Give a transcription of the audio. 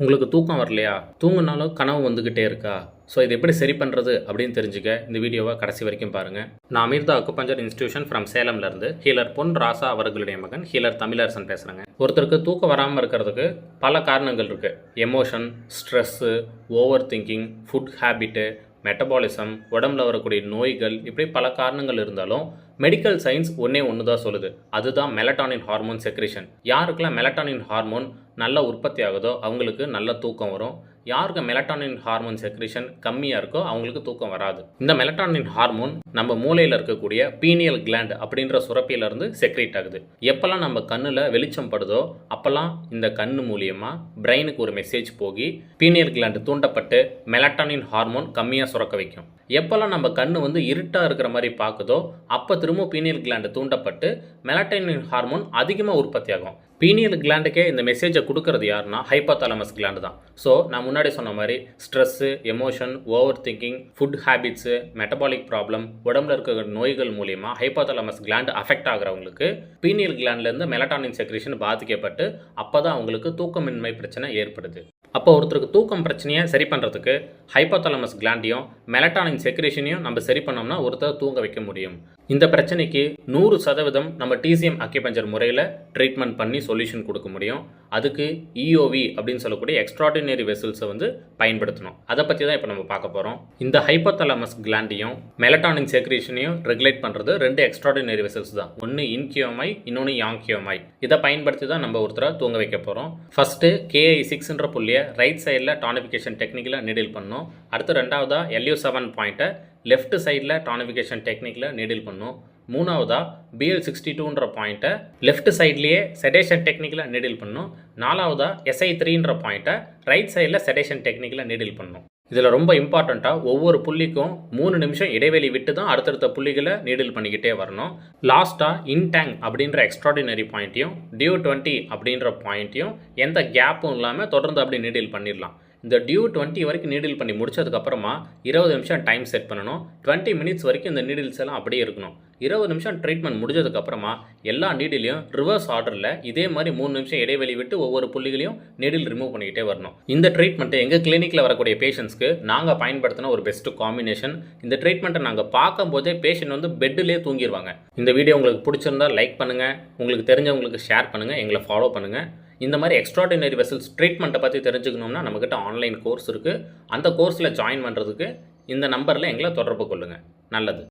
உங்களுக்கு தூக்கம் வரலையா? தூங்குனாலும் கனவு வந்துக்கிட்டே இருக்கா? ஸோ இது எப்படி சரி பண்ணுறது அப்படின்னு தெரிஞ்சுக்க இந்த வீடியோவை கடைசி வரைக்கும் பாருங்கள் நான் அமிர்தா அக்குபஞ்சர் இன்ஸ்டியூஷன் ஃப்ரம் சேலம்லேருந்து ஹீலர் பொன் ராசா அவர்களுடைய மகன் ஹீலர் தமிழரசன் பேசுகிறேங்க ஒருத்தருக்கு தூக்கம் வராமல் இருக்கிறதுக்கு பல காரணங்கள் இருக்குது emotion stress over thinking food habit metabolism உடம்புல வரக்கூடிய நோய்கள் இப்படி பல காரணங்கள் இருந்தாலும் மெடிக்கல் சயின்ஸ் ஒன்றே ஒன்று தான் சொல்லுது. அதுதான் மெலட்டானின் ஹார்மோன் செக்ரேஷன் யாருக்கெல்லாம் மெலட்டானின் ஹார்மோன் நல்லா உற்பத்தி ஆகுதோ அவங்களுக்கு நல்ல தூக்கம் வரும். யாருக்கு மெலட்டானின் ஹார்மோன் செக்ரேஷன் கம்மியாக இருக்கோ அவங்களுக்கு தூக்கம் வராது. இந்த மெலட்டானின் ஹார்மோன் நம்ம மூளையில் இருக்கக்கூடிய பீனியல் கிளாண்ட் அப்படின்ற சுரப்பியிலேருந்து செக்ரேட் ஆகுது. எப்போல்லாம் நம்ம கண்ணில் வெளிச்சம் படுதோ அப்போல்லாம் இந்த கண் மூலியமாக பிரெயினுக்கு ஒரு மெசேஜ் போகி பீனியல் கிளாண்ட் தூண்டப்பட்டு மெலட்டானின் ஹார்மோன் கம்மியாக சுரக்க வைக்கும். எப்போல்லாம் நம்ம கண் வந்து இருட்டாக இருக்கிற மாதிரி பார்க்குதோ அப்போ திரும்ப பீனியல் கிளாண்டு தூண்டப்பட்டு மெலட்டானின் ஹார்மோன் அதிகமாக உற்பத்தி ஆகும். பீனியல் கிளாண்டுக்கே இந்த மெசேஜை கொடுக்கறது யாருன்னா ஹைப்போதாலமஸ் கிளாண்டு தான். ஸோ நான் முன்னாடி சொன்ன மாதிரி stress emotion over thinking food habits metabolic problem உடம்புல இருக்கிற நோய்கள் மூலியமா ஹைப்போதாலமஸ் கிளாண்டு அஃபெக்ட் ஆகிறவங்களுக்கு பீனியல் கிளாண்ட்லேருந்து மெலட்டானின் செக்ரேஷன் பாதிக்கப்பட்டு அப்போ தான் அவங்களுக்கு தூக்கமின்மை பிரச்சனை ஏற்படுது. அப்போ ஒருத்தருக்கு தூக்கம் பிரச்சனையை சரி பண்ணுறதுக்கு ஹைப்போதாலமஸ் கிளாண்டியும் மெலட்டானின் செக்ரேஷனையும் நம்ம சரி பண்ணோம்னா ஒருத்தர் தூங்க வைக்க முடியும். இந்த பிரச்சனைக்கு நூறு சதவீதம் நம்ம டிசிஎம் அக்கிபஞ்சர் முறையில் ட்ரீட்மெண்ட் பண்ணி சொல்யூஷன் கொடுக்க முடியும். அதுக்கு இஓவி அப்படின்னு சொல்லக்கூடிய எக்ஸ்ட்ராடினரி வெசல்ஸை வந்து பயன்படுத்தணும். அதை பற்றி தான் இப்போ நம்ம பார்க்க போகிறோம் இந்த ஹைப்போதலமஸ் கிளாண்டையும் மெலட்டானின் செக்ரேஷனையும் ரெகுலேட் பண்ணுறது ரெண்டு எக்ஸ்ட்ராடினரி வெசல்ஸ் தான். ஒன்று இன்கியோமாய் இன்னொன்று யாங்கியோமாய் இதை பயன்படுத்தி தான் நம்ம ஒருத்தரை தூங்க வைக்க போகிறோம் ஃபஸ்ட்டு கேஐ சிக்ஸ்ன்ற புள்ளியை ரைட் சைடில் டானிஃபிகேஷன் டெக்னிக்கில் நீடில் பண்ணோம் அடுத்து ரெண்டாவதாக எல்யூ செவன் பாயிண்ட்டை லெஃப்ட் சைடில் டானிஃபிகேஷன் டெக்னிக்கில் நீடில் பண்ணும். மூணாவதாக பிஎல் சிக்ஸ்டி டூன்ற பாயிண்ட்டை லெஃப்ட் சைட்லேயே செடேஷன் டெக்னிக்கில் நீடில் பண்ணும். நாலாவதாக எஸ்ஐ த்ரீன்ற பாயிண்ட்டை ரைட் சைடில் செடேஷன் டெக்னிக்கில் நீடில் பண்ணும். இதில் ரொம்ப இம்பார்ட்டண்ட்டாக ஒவ்வொரு புள்ளிக்கும் மூணு நிமிஷம் இடைவெளி விட்டு தான் அடுத்தடுத்த புள்ளிகளை நீடில் பண்ணிக்கிட்டே வரணும். லாஸ்ட்டாக இன்டேங் அப்படின்ற எக்ஸ்ட்ராடினரி பாயிண்ட்டையும் டியூ டுவெண்ட்டி அப்படின்ற பாயிண்ட்டையும் எந்த கேப்பும் இல்லாமல் தொடர்ந்து அப்படி நீடில் பண்ணிடலாம். இந்த டியூ டுவெண்ட்டி வரைக்கும் நீடில் பண்ணி முடிச்சதுக்கப்புறமா இருபது நிமிஷம் டைம் செட் பண்ணணும். டுவெண்ட்டி மினிட்ஸ் வரைக்கும் இந்த நீடில்ஸ் எல்லாம் அப்படியே இருக்கணும். இருபது நிமிஷம் ட்ரீட்மெண்ட் முடிஞ்சதுக்கப்புறமா எல்லா நீடிலையும் ரிவர்ஸ் ஆர்டரில் இதே மாதிரி மூணு நிமிஷம் இடைவெளி விட்டு ஒவ்வொரு புள்ளிகளையும் நீடில் ரிமூவ் பண்ணிக்கிட்டே வரணும். இந்த ட்ரீட்மெண்ட்டை எங்கள் கிளினிக்கில் வரக்கூடிய பேஷண்ட்ஸ்க்கு நாங்கள் பயன்படுத்தின ஒரு பெஸ்ட் காம்பினேஷன் இந்த ட்ரீட்மெண்ட்டை நாங்கள் பார்க்கும்போதே பேஷண்ட் வந்து பெட்டிலே தூங்கிடுவாங்க இந்த வீடியோ உங்களுக்கு பிடிச்சிருந்தா லைக் பண்ணுங்கள் உங்களுக்கு தெரிஞ்சவங்களுக்கு ஷேர் பண்ணுங்கள் எங்களை ஃபாலோ பண்ணுங்கள் இந்த மாதிரி எக்ஸ்ட்ராடினரி வெசல்ஸ் ட்ரீட்மெண்ட்டை பற்றி தெரிஞ்சுக்கணும்னா நம்மக்கிட்ட ஆன்லைன் கோர்ஸ் இருக்குது அந்த கோர்ஸில் ஜாயின் பண்ணுறதுக்கு இந்த நம்பரில் எங்களை தொடர்பு கொள்ளுங்கள் நல்லது.